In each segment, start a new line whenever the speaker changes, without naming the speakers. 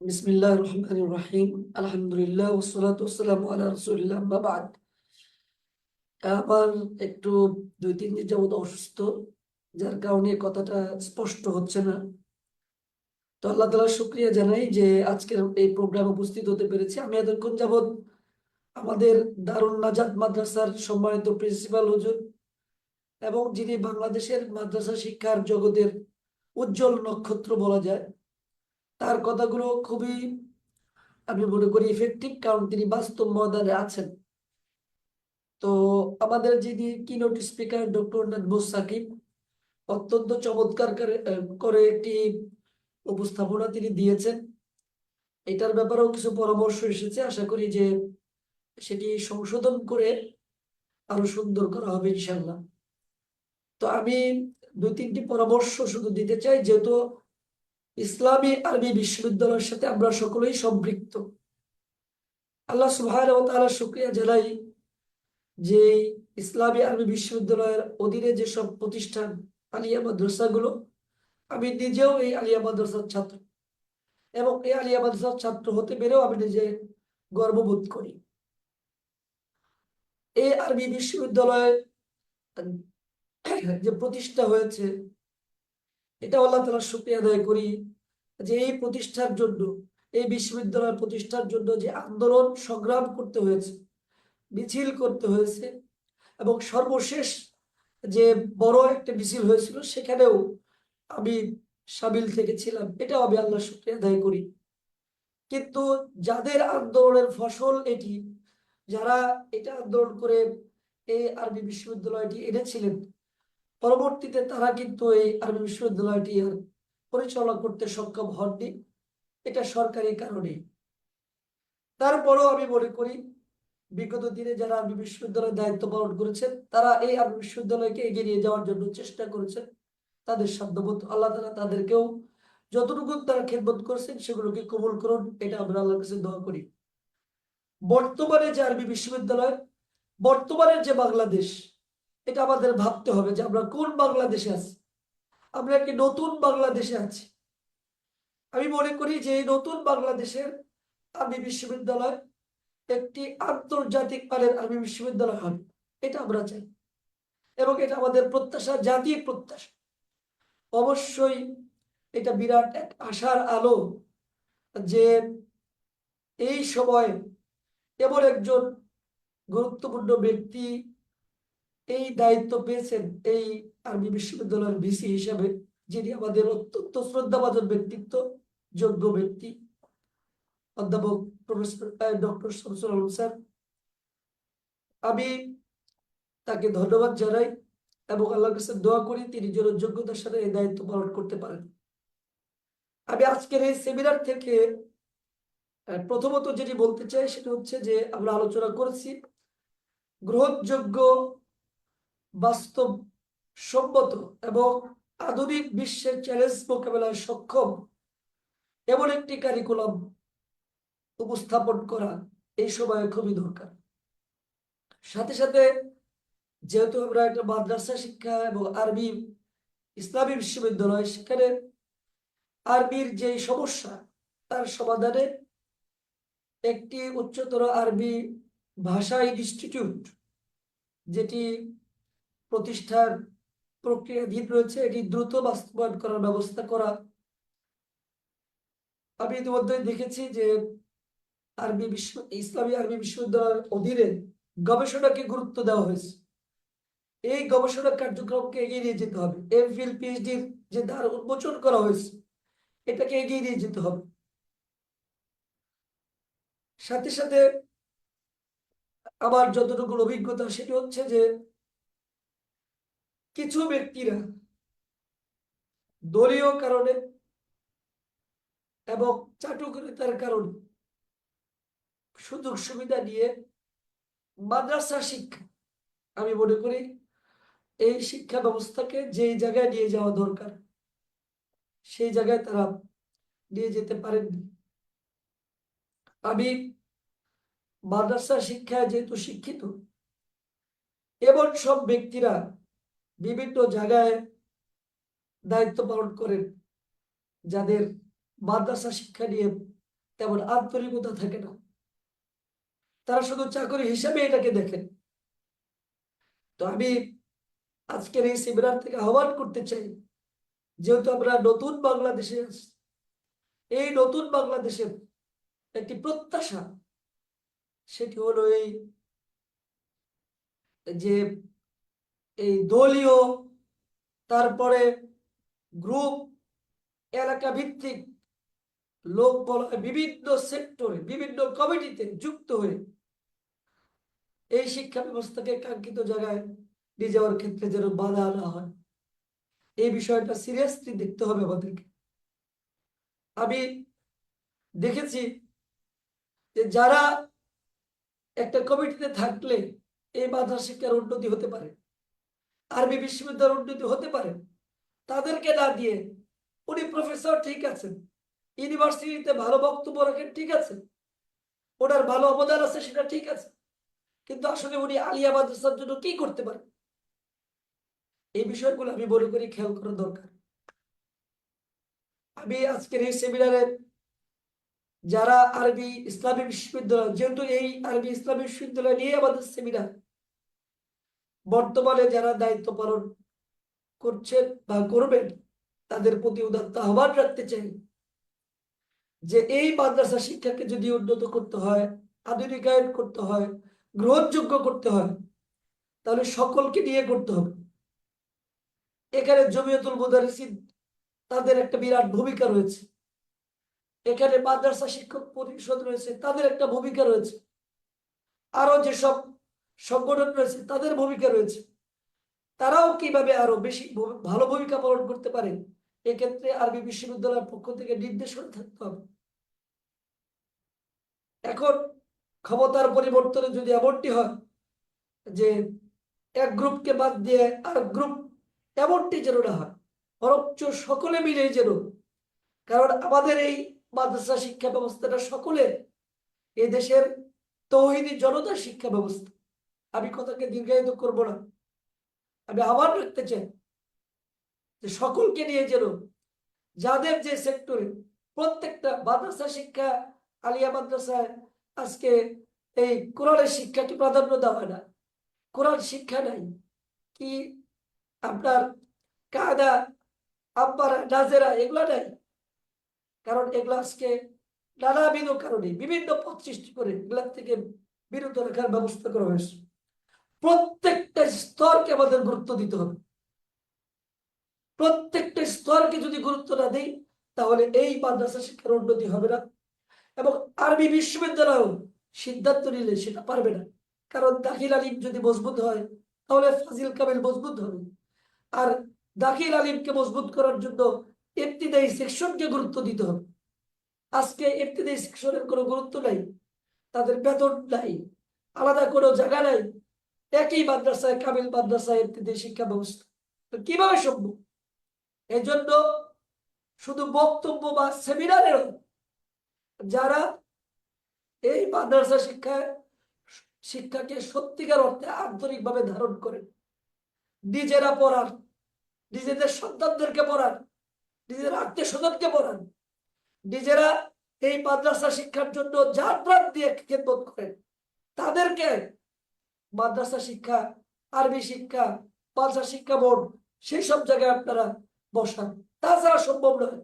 বিসমিল্লাহ রহমান রহিম আলহামদুলিল্লাহ ওসলাত ওসালাম আলা রসুলিল্লাহ বাবাদ আমার একটু দুই তিন দিন যাবত অসুস্থ যার কারণে কথাটা স্পষ্ট হচ্ছে না তো আল্লাহ তালা শুক্রিয়া জানাই যে আজকের এই প্রোগ্রামে উপস্থিত হতে পেরেছি আমি এতক্ষণ যাবৎ আমাদের দারুণ নাজাদ মাদ্রাসার সম্মানিত প্রিন্সিপাল হুজুর এবং যিনি বাংলাদেশের মাদ্রাসা শিক্ষার জগতের উজ্জ্বল নক্ষত্র বলা যায় তার কথাগুলো খুবই আমি মনে করি ইফেক্টিভ কারণ তিনি বাস্তব ময়দানে আছেন। তো আমাদের যিনি keynote speaker doctor Nazmus Sakib অত্যন্ত চমৎকার করে- একটি উপস্থাপনা তিনি দিয়েছেন। এটার ব্যাপারেও কিছু পরামর্শ এসেছে। আশা করি যে সেটি সংশোধন করে আরও সুন্দর করা হবে ইনশাল্লাহ তো আমি দুই তিনটি পরামর্শ শুধু দিতে চাই, যেহেতু ইসলামী আরবি বিশ্ববিদ্যালয়ের সাথে আমরা সকলেই সম্পৃক্ত। আল্লাহ সুবহানাহু ওয়া তাআলা শুকরিয়া জানাই যে ইসলামী আরবি বিশ্ববিদ্যালয়ের অধীনে যেসব প্রতিষ্ঠান, আলিয়া মাদ্রাসাগুলো, আমি নিজেও এই আলিয়া মাদ্রাসার ছাত্র। এবং এই আলিয়া মাদ্রাসার ছাত্র হতে পেরেও আমি নিজে গর্ববোধ করি। এই আরবি বিশ্ববিদ্যালয় যে প্রতিষ্ঠা হয়েছে, এটা আল্লাহ তালা শুক্রিয়া আদায় করি। যে এই প্রতিষ্ঠার জন্য, এই বিশ্ববিদ্যালয় প্রতিষ্ঠার জন্য যে আন্দোলন সংগ্রাম করতে হয়েছে, মিছিল করতে হয়েছে এবং সর্বশেষ যে বড় একটা মিছিল হয়েছিল সেখানেও আমি সামিল থেকেছিলাম। এটাও আমি আল্লাহ শুক্রিয়া আদায় করি। কিন্তু যাদের আন্দোলনের ফসল এটি, যারা এটা আন্দোলন করে এই আরবি বিশ্ববিদ্যালয়টি এনেছিলেন, পরবর্তীতে তারা কিন্তু এই আরবি বিশ্ববিদ্যালয়টি আর পরিচালনা করতে সক্ষম হননি। এটা সরকারি কারণে। তারপরেও আমি মনে করি, বিগত দিনে যারা আরবি বিশ্ববিদ্যালয়ের দায়িত্ব পালন করেছেন, তারা এই আরবি বিশ্ববিদ্যালয়কে এগিয়ে নিয়ে যাওয়ার জন্য চেষ্টা করেছেন। তাদের সাধ্যবোধ আল্লাহ তালা তাদেরকেও যতটুকু তারা খেদমত করেছেন, সেগুলোকে কবুল করুন। এটা আমরা আল্লাহর কাছে দোয়া করি। বর্তমানে যে আরবি বিশ্ববিদ্যালয় বর্তমানের যে বাংলাদেশ, এটা আমাদের ভাবতে হবে যে আমরা কোন বাংলাদেশে আছি। আমরা একটি নতুন বাংলাদেশে আছি। আমি মনে করি যে এই নতুন বাংলাদেশের আরবি বিশ্ববিদ্যালয় একটি আন্তর্জাতিক মানের আরবি বিশ্ববিদ্যালয় হবে। এটা আমরা চাই। এবং এটা আমাদের প্রত্যাশা, জাতির প্রত্যাশা। অবশ্যই এটা বিরাট এক আশার আলো যে এই সময় এমন একজন গুরুত্বপূর্ণ ব্যক্তি এই দায়িত্ব পেয়েছেন, এই আরবি বিশ্ববিদ্যালয়ের ভিসি হিসাবে, যিনি আমাদের অত্যন্ত শ্রদ্ধাভাজন ব্যক্তিত্ব, যোগ্য ব্যক্তি, অধ্যাপক professor doctor Shamsul Alam sir, আমি তাকে ধন্যবাদ জানাই এবং আল্লাহর কাছে দোয়া করি তিনি যেন যোগ্যতার সাথে এই দায়িত্ব পালন করতে পারেন। আমি আজকের এই সেমিনার থেকে প্রথমত যেটি বলতে চাই সেটা হচ্ছে যে আমরা আলোচনা করেছি, গ্রহণযোগ্য বাস্তব সম্মত এবং আধুনিক বিশ্বের চ্যালেঞ্জ মোকাবেলায় সক্ষম এমন একটি কারিকুলাম উপস্থাপন করা এই সময়ে খুবই দরকার। সাথে সাথে যেহেতু আমরা একটা মাদ্রাসা শিক্ষা এবং আরবি ইসলামী বিশ্ববিদ্যালয়, সেখানে আরবির যে সমস্যা, তার সমাধানে একটি উচ্চতর আরবি ভাষা ইনস্টিটিউট যেটি প্রতিষ্ঠার প্রক্রিয়াধীন রয়েছে, এটি দ্রুত বাস্তবায়ন করার ব্যবস্থা করা। আমি ইতিমধ্যে দেখেছি যে আরবি বিশ্ব, ইসলামী আরবি বিশ্ববিদ্যালয়ের অধীনে গবেষণাকে গুরুত্ব দেওয়া হয়েছে। এই গবেষণা কার্যক্রমকে এগিয়ে নিয়ে যেতে হবে। এমফিল, পিএইচডির যে দ্বার উন্মোচন করা হয়েছে, এটাকে এগিয়ে নিয়ে যেতে হবে। সাথে সাথে আমার যতটুকু অভিজ্ঞতা সেটি হচ্ছে যে কিছু ব্যক্তিরা দলীয় কারণে এবং চাটুকারিতার কারণে সুযোগ সুবিধা নিয়ে মাদ্রাসা শিক্ষা, আমি মনে করি এই শিক্ষা ব্যবস্থাকে যেই জায়গায় নিয়ে যাওয়া দরকার, সেই জায়গায় তারা নিয়ে যেতে পারেননি। আমি মাদ্রাসা শিক্ষায় যেহেতু শিক্ষিত, এমন সব ব্যক্তিরা বিভিন্ন জায়গায় দায়িত্ব পালন করেন, যাদের মাদ্রাসা শিক্ষা নিয়ে তেমন আন্তরিকতা থাকে না। তারা শুধু চাকরি হিসাবে এটাকে দেখেন। তো আমি আজকের এই সেমিনার থেকে আহ্বান করতে চাই, যেহেতু আমরা নতুন বাংলাদেশে এই নতুন বাংলাদেশের একটি প্রত্যাশা, সেটি হলো এই যে দলীয়, তারপরে গ্রুপ এলাকা ভিত্তিক লোক বিভিন্ন সেক্টরে বিভিন্ন কমিটিতে যুক্ত হয়ে এই শিক্ষা ব্যবস্থাকে কাঙ্ক্ষিত জায়গায় নিয়ে যাওয়ার ক্ষেত্রে যেন বাধা না হয়। এই বিষয়টা সিরিয়াসলি দেখতে হবে আমাদেরকে। আমি দেখেছি যে যারা একটা কমিটিতে থাকলে এই মাদ্রাসা শিক্ষার উন্নতি হতে পারে। আরবি বিশ্ববিদ্যালয়ের উন্নতি হতে পারে। তাদেরকে না দিয়ে উনি প্রফেসর ঠিক আছেন। ইউনিভার্সিটিতে ভালো বক্তব্য রাখেন, ঠিক আছে। ওনার ভালো অবদান আছে, সেটা ঠিক আছে। কিন্তু আসলে উনি আলিয়া মাদ্রাসার জন্য কি করতে পারেন? এই বিষয়গুলো আমি মনে করি খেয়াল করা দরকার। আমি আজকের এই সেমিনারে যারা আরবি ইসলামী বিশ্ববিদ্যালয়, যেহেতু এই আরবি ইসলামী বিশ্ববিদ্যালয় নিয়ে আমাদের সেমিনার বর্তমানে যারা দায়িত্ব পালন করছেন বা করবেন, তাদের প্রতি উদাত্ত আহ্বান রাখতে চাই যে এই মাদ্রাসা শিক্ষাকে যদি উন্নত করতে হয়, আধুনিকায়ন করতে হয়, গ্রহণযোগ্য করতে হয়, তাহলে সকলকে নিয়ে করতে হবে। এখানে জমিয়তুল মুদারিসিন তাদের একটা বিরাট ভূমিকা রয়েছে। এখানে মাদ্রাসা শিক্ষক পরিষদ রয়েছে, তাদের একটা ভূমিকা রয়েছে। আরও যেসব সংগঠন রয়েছে, তাদের ভূমিকা রয়েছে। তারাও কীভাবে আরও বেশি ভালো ভূমিকা পালন করতে পারে, এক্ষেত্রে আরবি বিশ্ববিদ্যালয়ের পক্ষ থেকে নির্দেশনা থাকতে হবে। এখন ক্ষমতার পরিবর্তনে যদি এমনটি হয় যে এক গ্রুপকে বাদ দিয়ে আর গ্রুপ এমনটি যেন না হয় বরঞ্চ সকলে মিলে যেন, কারণ আমাদের এই মাদ্রাসা শিক্ষা ব্যবস্থাটা সকলের এ দেশের তৌহিদি জনতার শিক্ষা ব্যবস্থা। আমি কথাকে দীর্ঘায়িত করব না। আমি আবার রাখতে চাই যে সকলকে নিয়ে যেন যাদের যে সেক্টরে প্রত্যেকটা মাদ্রাসা শিক্ষা, আলিয়া মাদ্রাসায় আজকে এই কোরআনের শিক্ষাকে প্রাধান্য দেওয়া হয় না, কোরআন শিক্ষা নাই, কি আপনার কায়দা, আব্বারা, নাজেরা এগুলা নাই? কারণ এগুলো আজকে নানাবিধ কারণে বিভিন্ন পথ সৃষ্টি করে এগুলা থেকে বিরত রাখার ব্যবস্থা করা হয়েছে। প্রত্যেকটা স্তরকে আমাদের গুরুত্ব দিতে হবে। প্রত্যেকটা স্তরকে যদি গুরুত্ব না দিই, তাহলে এই মাদ্রাসা শিক্ষার উন্নতি হবে না এবং আরবি বিশ্ববিদ্যালয় সিদ্ধান্ত নিলে সেটা পারবে না। কারণ দাখিল আলিম যদি মজবুত হয়, তাহলে ফাজিল কামিল মজবুত হবে। আর দাখিল আলিমকে মজবুত করার জন্য ইবতিদায়ী সেকশনকে গুরুত্ব দিতে হবে। আজকে ইবতিদায়ী সেকশনের কোনো গুরুত্ব নাই, তাদের বেতন নাই, আলাদা কোনো জায়গা নাই একই মাদ্রাসায় কামিল মাদ্রাসায় ইবতিদায়ী শিক্ষা ব্যবস্থা। তো কীভাবে সম্ভব? এই জন্য শুধু বক্তব্য বা সেমিনারেরও যারা এই মাদ্রাসা শিক্ষায় শিক্ষাকে সত্যিকার অর্থে আন্তরিকভাবে ধারণ করেন, নিজেরা পড়ান, নিজেদের সন্তানদেরকে পড়ান, নিজের আত্মীয় স্বজনকে পড়ান, নিজেরা এই মাদ্রাসা শিক্ষার জন্য যার প্রাণ দিয়ে খেদমত করেন, তাদেরকে মাদ্রাসা শিক্ষা, আরবি শিক্ষা মাদ্রাসা শিক্ষা বোর্ড, সেই সব জায়গায় আপনারা বসান। তাছাড়া সম্ভব নয়।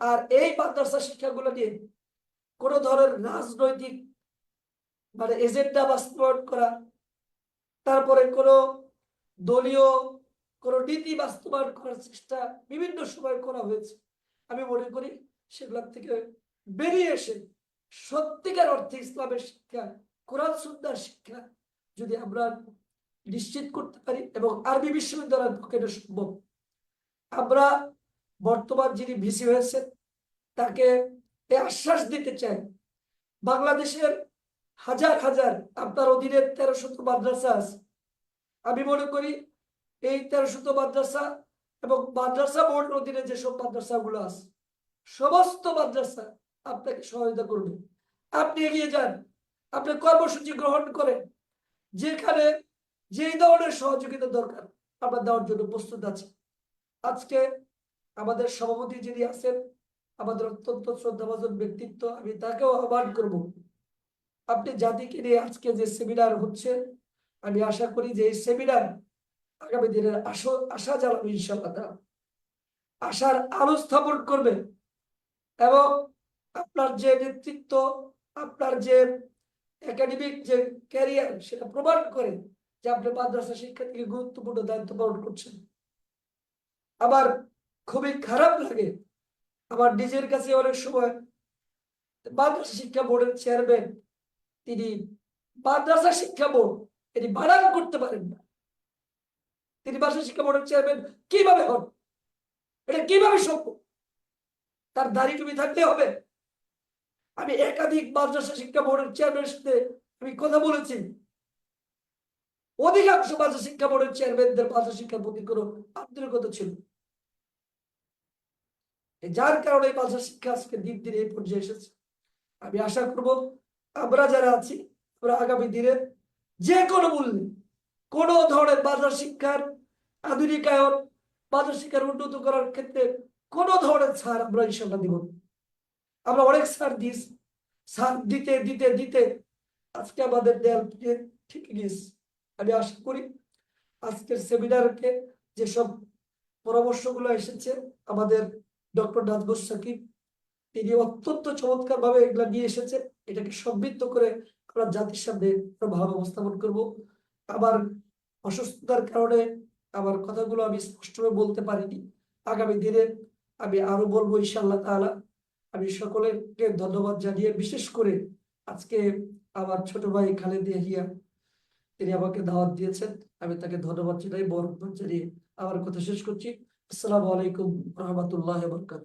আর এই মাদ্রাসা শিক্ষাগুলো নিয়ে কোনো ধরনের রাজনৈতিক মানে এজেন্ডা বাস্তবায়ন করা, তারপরে কোনো দলীয় কোনো নীতি বাস্তবায়ন করার চেষ্টা বিভিন্ন সময় করা হয়েছে। আমি মনে করি সেগুলোর থেকে বেরিয়ে এসে সত্যিকার অর্থে ইসলামের শিক্ষা কোরআন সুন্দর শিক্ষা যদি আমরা নিশ্চিত করতে পারি এবং আরবি বিশ্ববিদ্যালয়ের পক্ষে এটা সম্ভব। আমরা বর্তমান যিনি ভিসি হয়েছেন, তাকে এ আশ্বাস দিতে চাই, বাংলাদেশের হাজার হাজার, আপনার অধীনে তেরো শত মাদ্রাসা আছে। আমি মনে করি এই তেরো শত মাদ্রাসা এবং মাদ্রাসা বোর্ড অধীনে যেসব মাদ্রাসাগুলো আছে, সমস্ত মাদ্রাসা আপনাকে সহায়তা করবে। আপনি এগিয়ে যান। আপনি কর্মসূচি গ্রহণ করেন, যেখানে যেই ধরনের সহযোগিতা দরকার, আমরা দেওয়ার জন্য প্রস্তুত আছি আজকে আমাদের সভাপতি যিনি আছেন, আমাদের অত্যন্ত শ্রদ্ধাভাজন ব্যক্তিত্ব, আমি তাকেও আহ্বান করব আপনি জাতিকে নিয়ে আজকে যে সেমিনার হচ্ছে, আমি আশা করি যে এই সেমিনার আগামী দিনের আশা জ্বালাবে ইনশাল্লাহ। আশার আলো স্থাপন করবে এবং আপনার যে নেতৃত্ব, আপনার যে একাডেমিক যে ক্যারিয়ার সেটা প্রমাণ করে যে আপনি মাদ্রাসা শিক্ষা থেকে গুরুত্বপূর্ণ দায়িত্ব পালন করছেন। আমার খুবই খারাপ লাগে। আমার নিজের কাছে অনেক সময় মাদ্রাসা শিক্ষা বোর্ডের চেয়ারম্যান তিনি মাদ্রাসা শিক্ষা বোর্ড এটি বানান করতে পারেন না। তিনি মাদ্রাসা শিক্ষা বোর্ডের চেয়ারম্যান কীভাবে হন? এটা কীভাবে সম্ভব? তার দাড়ি টুপি থাকতে হবে? আমি একাধিক মাদ্রাসা শিক্ষা বোর্ডের চেয়ারম্যানের সাথে আমি কথা বলেছি। অধিকাংশ মাদ্রাসা শিক্ষা বোর্ডের চেয়ারম্যানদের মাদ্রাসা শিক্ষার প্রতি কোনো আন্তরিকতা ছিল যার কারণে মাদ্রাসা শিক্ষা আজকে দিন দিন এই পর্যায়ে এসেছে। আমি আশা করব আমরা যারা আছি, আমরা আগামী দিনে যে কোনো মূল্যে কোনো ধরনের মাদ্রাসা শিক্ষার আধুনিকায়ন, মাদ্রাসা শিক্ষার উন্নত করার ক্ষেত্রে কোনো ধরনের ছাড় আমরা ইনশাল্লাহ দিব। আমরা অনেক সার দিয়েছি সার দিতে দিতে দিতে। আজকে আমাদের দেয়াল ঠিক গিয়েছে আমি আশা করি আজকের সেমিনারকে যেসব পরামর্শগুলো এসেছে আমাদের ডক্টর নাজবুস সাকিব, তিনি অত্যন্ত চমৎকার ভাবে এগুলা নিয়ে এসেছে। এটাকে সমৃদ্ধ করে আমরা জাতির সামনে ভালো অবস্থাপন করব। আমার অসুস্থতার কারণে আমার কথাগুলো আমি স্পষ্টভাবে বলতে পারিনি। আগামী দিনে আমি আরও বলব ইনশাআল্লাহ তাআলা। আমি সকলকে ধন্যবাদ জানিয়ে বিশেষ করে আজকে আমার ছোট ভাই খালেদ ইয়াহিয়া তিনি আমাকে দাওয়াত দিয়েছেন। আমি তাকে ধন্যবাদ জানাই বরফ জানিয়ে আমার কথা শেষ করছি। আসসালামু আলাইকুম রহমতুল্লাহ বরকাত